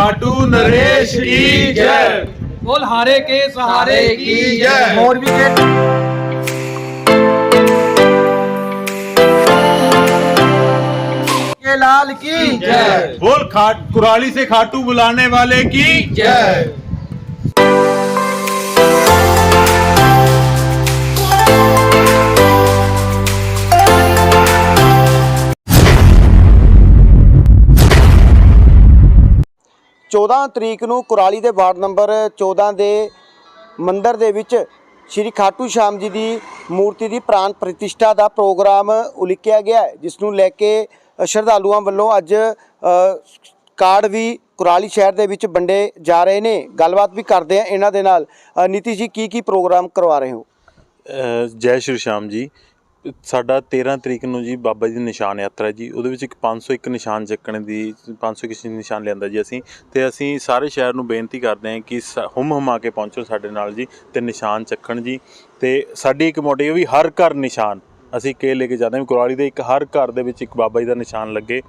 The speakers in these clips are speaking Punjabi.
खाटू नरेश की जय। बोल हारे के सहारे की जय। मोरबी के लाल की जय। बोल खाट कुराली से खाटू बुलाने वाले की जय। ਚੌਦਾਂ ਤਰੀਕ ਨੂੰ ਕੁਰਾਲੀ ਦੇ ਵਾਰਡ ਨੰਬਰ 14 ਦੇ ਮੰਦਿਰ ਦੇ ਵਿੱਚ ਸ਼੍ਰੀ ਖਾਟੂ ਸ਼ਾਮ ਜੀ ਦੀ ਮੂਰਤੀ ਦੀ ਪ੍ਰਾਨ ਪ੍ਰਤਿਸ਼ਠਾ ਦਾ ਪ੍ਰੋਗਰਾਮ ਉਲੀਕਿਆ ਗਿਆ ਜਿਸ ਨੂੰ ਲੈ ਕੇ ਸ਼ਰਧਾਲੂਆਂ ਵੱਲੋਂ ਅੱਜ ਕਾਰਡ ਵੀ ਕੁਰਾਲੀ ਸ਼ਹਿਰ ਦੇ ਵਿੱਚ ਵੰਡੇ ਜਾ ਰਹੇ ਨੇ। ਗੱਲਬਾਤ ਵੀ ਕਰਦੇ ਆ ਇਹਨਾਂ ਦੇ ਨਾਲ। ਅ, ਨੀਤੀ ਜੀ ਕੀ ਕੀ ਪ੍ਰੋਗਰਾਮ ਕਰਵਾ ਰਹੇ ਹੋ? ਜੈ ਸ਼੍ਰੀ ਸ਼ਾਮ ਜੀ। ਸਾਡਾ 13 ਤਰੀਕ ਨੂੰ ਜੀ ਬਾਬਾ ਜੀ ਦੀ ਨਿਸ਼ਾਨ ਯਾਤਰਾ ਜੀ। ਉਹਦੇ ਵਿੱਚ ਇੱਕ 501 ਨਿਸ਼ਾਨ ਚੱਕਣ ਦੀ 501 ਨਿਸ਼ਾਨ ਲਿਆਂਦਾ ਜੀ ਅਸੀਂ। ਤੇ ਅਸੀਂ ਸਾਰੇ ਸ਼ਹਿਰ ਨੂੰ ਬੇਨਤੀ ਕਰਦੇ ਹਾਂ ਕਿ ਸ- ਹੁਮ ਹੁਮਾ ਕੇ ਪਹੁੰਚੋ ਸਾਡੇ ਨਾਲ ਜੀ ਤੇ ਨਿਸ਼ਾਨ ਚੱਕਣ ਜੀ। ਤੇ ਸਾਡੀ ਇੱਕ ਮੋਟਿਵ ਵੀ ਹਰ ਘਰ ਨਿਸ਼ਾਨ। ਅਸੀਂ ਕੇ ਲੈ ਕੇ ਜਾਂਦੇ ਹਾਂ ਵੀ ਕੁਰਾਲੀ ਦੇ ਇੱਕ ਹਰ ਘਰ ਦੇ ਵਿੱਚ ਇੱਕ ਬਾਬਾ ਜੀ ਦਾ ਨਿਸ਼ਾਨ ਲੱਗੇ।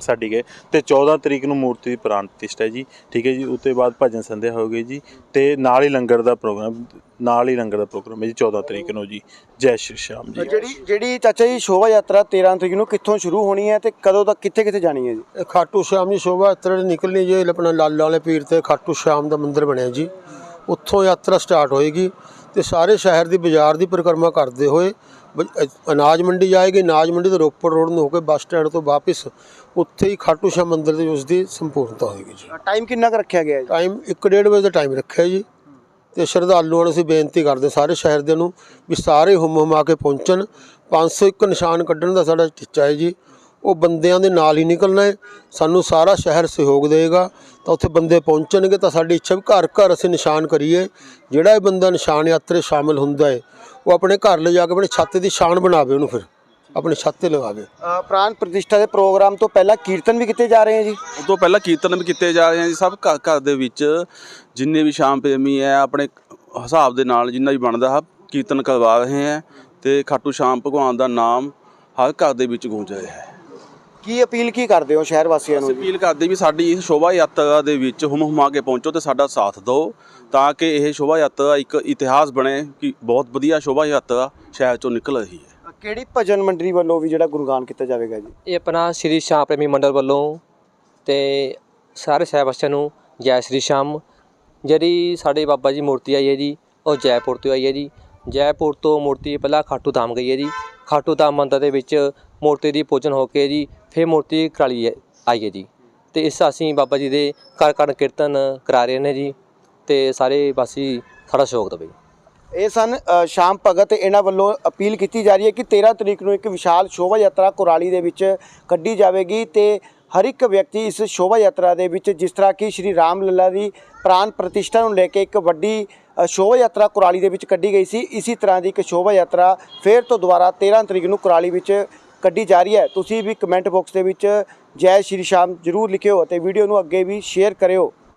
ਸਾਡੀ ਗਏ। ਤੇ 14 ਤਰੀਕ ਨੂੰ ਮੂਰਤੀ ਦੀ ਪ੍ਰਾਨ ਪ੍ਰਤਿਸ਼ਠਾ ਹੈ ਜੀ। ਠੀਕ ਹੈ ਜੀ ਉਸ ਤੋਂ ਬਾਅਦ ਭਜਨ ਸੰਧਿਆ ਹੋਵੇਗੀ ਜੀ। ਤੇ ਨਾਲ ਹੀ ਲੰਗਰ ਦਾ ਪ੍ਰੋਗਰਾਮ ਨਾਲ ਹੀ ਲੰਗਰ ਦਾ ਪ੍ਰੋਗਰਾਮ ਹੈ ਜੀ 14 ਤਰੀਕ ਨੂੰ ਜੀ। ਜੈ ਸ਼੍ਰੀ ਸ਼ਾਮ ਜੀ। ਜਿਹੜੀ ਜਿਹੜੀ ਚਾਚਾ ਜੀ ਸ਼ੋਭਾ ਯਾਤਰਾ 13 ਤਰੀਕ ਨੂੰ ਕਿੱਥੋਂ ਸ਼ੁਰੂ ਹੋਣੀ ਹੈ ਤੇ ਕਦੋਂ ਤੱਕ ਕਿੱਥੇ ਕਿੱਥੇ ਜਾਣੀ ਹੈ ਜੀ? ਖਾਟੂ ਸ਼ਾਮ ਦੀ ਸ਼ੋਭਾ ਯਾਤਰਾ ਜਿਹੜੀ ਨਿਕਲਣੀ ਜੇ ਆਪਣਾ ਲਾਲਾ ਵਾਲੇ ਪੀਰ ਤੇ ਖਾਟੂ ਸ਼ਾਮ ਦਾ ਮੰਦਿਰ ਬਣਿਆ ਜੀ। ਉੱਥੋਂ ਯਾਤਰਾ ਸਟਾਰਟ ਹੋਏਗੀ। ਤੇ ਸਾਰੇ ਸ਼ਹਿਰ ਦੀ ਬਾਜ਼ਾਰ ਦੀ ਪਰਿਕਰਮਾ ਕਰਦੇ ਹੋਏ ਅਨਾਜ ਮੰਡੀ ਜਾਏਗੀ ਅਨਾਜ ਮੰਡੀ ਤੋਂ ਰੋਪੜ ਰੋਡ ਨੂੰ ਹੋ ਕੇ ਬੱਸ ਸਟੈਂਡ ਤੋਂ ਵਾਪਸ ਉੱਥੇ ਹੀ ਖਾਟੂ ਸ਼ਾਮ ਮੰਦਿਰ ਦੇ ਉਸ ਦੀ ਸੰਪੂਰਨਤਾ ਹੋਏਗੀ ਜੀ। ਟਾਈਮ ਕਿੰਨਾ ਕੁ ਰੱਖਿਆ ਗਿਆ ਹੈ ਜੀ ਟਾਈਮ 1:30 ਵਜੇ ਦਾ ਟਾਈਮ ਰੱਖਿਆ ਜੀ। ਤੇ ਸ਼ਰਧਾਲੂਆਂ ਨੂੰ ਅਸੀਂ ਬੇਨਤੀ ਕਰਦੇ ਸਾਰੇ ਸ਼ਹਿਰ ਦੇ ਨੂੰ ਵੀ ਸਾਰੇ ਹੁਮ ਹੁਮਾ ਕੇ ਪਹੁੰਚਣ। 501 ਨਿਸ਼ਾਨ ਕੱਢਣ ਦਾ ਸਾਡਾ ਟੀਚਾ ਹੈ ਜੀ। ਉਹ ਬੰਦਿਆਂ ਦੇ ਨਾਲ ਹੀ ਨਿਕਲਣਾ ਹੈ। ਸਾਨੂੰ ਸਾਰਾ ਸ਼ਹਿਰ ਸਹਿਯੋਗ ਦੇਗਾ ਤਾਂ ਉੱਥੇ ਬੰਦੇ ਪਹੁੰਚਣਗੇ ਤਾਂ ਸਾਡੀ ਇੱਛਾ ਵੀ ਘਰ ਘਰ ਅਸੀਂ ਨਿਸ਼ਾਨ ਕਰੀਏ। ਜਿਹੜਾ ਇਹ ਬੰਦਾ ਨਿਸ਼ਾਨ ਯਾਤਰੇ ਸ਼ਾਮਿਲ ਹੁੰਦਾ ਹੈ ਉਹ ਆਪਣੇ ਘਰ ਲੈ ਜਾ ਕੇ ਆਪਣੀ ਛੱਤ ਦੀ ਸ਼ਾਨ ਬਣਾਵੇ ਉਹਨੂੰ ਫਿਰ। ਆਪਣੀ ਛੱਤ ਤੇ ਲਗਾਵੇ ਪ੍ਰਾਨ ਪ੍ਰਤਿਸ਼ਠਾ ਦੇ ਪ੍ਰੋਗਰਾਮ ਤੋਂ ਪਹਿਲਾਂ ਕੀਰਤਨ ਵੀ ਕੀਤੇ ਜਾ ਰਹੇ ਹੈ ਜੀ? ਉਹ ਤੋਂ ਪਹਿਲਾਂ ਕੀਰਤਨ ਵੀ ਕੀਤੇ ਜਾ ਰਹੇ ਆ ਜੀ। ਸਭ ਘਰ ਘਰ ਦੇ ਵਿੱਚ ਜਿੰਨੇ ਵੀ ਸ਼ਾਮ ਪ੍ਰੇਮੀ ਹੈ ਆਪਣੇ ਹਿਸਾਬ ਦੇ ਨਾਲ ਜਿੰਨਾ ਵੀ ਬਣਦਾ ਹੈ ਕੀਰਤਨ ਕਰਵਾ ਰਹੇ ਹੈ। ਤੇ ਖਾਟੂ ਸ਼ਾਮ ਭਗਵਾਨ ਦਾ ਨਾਮ ਹਰ ਘਰ ਦੇ ਵਿੱਚ ਗੂੰਜ ਰਿਹਾ ਹੈ। ਕੀ ਅਪੀਲ ਕੀ ਕਰਦੇ ਹੋ ਸ਼ਹਿਰ ਵਾਸੀਆਂ ਨੂੰ? ਅਪੀਲ ਕਰਦੇ ਵੀ ਸਾਡੀ ਇਸ ਸ਼ੋਭਾ ਯਾਤਰਾ ਦੇ ਵਿੱਚ ਹੁਮ ਹੁਮਾ ਕੇ ਪਹੁੰਚੋ ਤੇ ਸਾਡਾ ਸਾਥ ਦਿਓ ਤਾਂ ਕਿ ਇਹ ਸ਼ੋਭਾ ਯਾਤਰਾ ਇੱਕ ਇਤਿਹਾਸ ਬਣੇ ਕਿ ਬਹੁਤ ਵਧੀਆ ਸ਼ੋਭਾ ਯਾਤਰਾ ਸ਼ਹਿਰ ਚੋਂ ਨਿਕਲ ਰਹੀ ਹੈ। ਕਿਹੜੀ ਭਜਨ ਮੰਡਲੀ ਵੱਲੋਂ ਵੀ ਜਿਹੜਾ ਗੁਣਗਾਨ ਕੀਤਾ ਜਾਵੇਗਾ ਜੀ? ਇਹ ਆਪਣਾ ਸ਼੍ਰੀ ਸ਼ਾਮ ਪ੍ਰੇਮੀ ਮੰਡਲ ਵੱਲੋਂ ਤੇ ਸਾਰੇ ਸਾਹਿਬ ਵਾਸੀਆਂ ਨੂੰ ਜੈ ਸ਼੍ਰੀ ਸ਼ਾਮ। ਜਿਹੜੀ ਸਾਡੇ ਬਾਬਾ ਜੀ ਮੂਰਤੀ ਆਈ ਹੈ ਜੀ ਉਹ ਜੈਪੁਰ ਤੋਂ ਆਈ ਹੈ ਜੀ। ਜੈਪੁਰ ਤੋਂ ਮੂਰਤੀ ਪਹਿਲਾਂ ਖਾਟੂ ਧਾਮ ਗਈ ਹੈ ਜੀ। ਖਾਟੂ ਧਾਮ ਮੰਦਰ ਦੇ ਵਿੱਚ ਮੂਰਤੀ ਦੀ ਪੂਜਨ ਹੋ ਕੇ ਜੀ, ਫਿਰ ਮੂਰਤੀ ਕਰਾਲੀ ਹੈ- ਆਈ ਹੈ ਜੀ। ਤੇ ਇਸ ਅਸੀਂ ਬਾਬਾ ਜੀ ਦੇ ਘਰ ਘਰ ਕੀਰਤਨ ਕਰਾ ਰਹੇ ਨੇ ਜੀ ਤੇ ਸਾਰੇ ਵਾਸੀ ਸਾਡਾ ਸ਼ੌਕ ਦੇਵੇ। ਇਹ ਸਨ ਸ਼ਾਮ ਭਗਤ ਇਹਨਾਂ ਵੱਲੋਂ ਅਪੀਲ ਕੀਤੀ ਜਾ ਰਹੀ ਹੈ ਕਿ 13 ਤਰੀਕ ਨੂੰ ਇੱਕ ਵਿਸ਼ਾਲ ਸ਼ੋਭਾ ਯਾਤਰਾ ਕੁਰਾਲੀ ਦੇ ਵਿੱਚ ਕੱਢੀ ਜਾਵੇਗੀ ਤੇ ਹਰ ਇੱਕ ਵਿਅਕਤੀ ਇਸ ਸ਼ੋਭਾ ਯਾਤਰਾ ਦੇ ਵਿੱਚ ਜਿਸ ਤਰ੍ਹਾਂ ਕਿ ਸ਼੍ਰੀ ਰਾਮ ਲੱਲਾ ਦੀ ਪ੍ਰਾਨ ਪ੍ਰਤਿਸ਼ਠਾ ਨੂੰ ਲੈ ਕੇ ਇੱਕ ਵੱਡੀ ਸ਼ੋਭਾ ਯਾਤਰਾ ਕੁਰਾਲੀ ਦੇ ਵਿੱਚ ਕੱਢੀ ਗਈ ਸੀ, ਇਸੇ ਤਰ੍ਹਾਂ ਦੀ ਇੱਕ ਸ਼ੋਭਾ ਯਾਤਰਾ ਫੇਰ ਤੋਂ ਦੁਬਾਰਾ 13 ਤਰੀਕ ਨੂੰ ਕੁਰਾਲੀ ਵਿੱਚ ਕੱਢੀ ਜਾ ਰਹੀ ਹੈ। ਤੁਸੀਂ ਵੀ ਕਮੈਂਟ ਬਾਕਸ ਦੇ ਵਿੱਚ ਜੈ ਸ਼੍ਰੀ ਸ਼ਾਮ ਜਰੂਰ ਲਿਖਿਓ ਅਤੇ ਵੀਡੀਓ ਨੂੰ ਅੱਗੇ ਵੀ ਸ਼ੇਅਰ ਕਰਿਓ।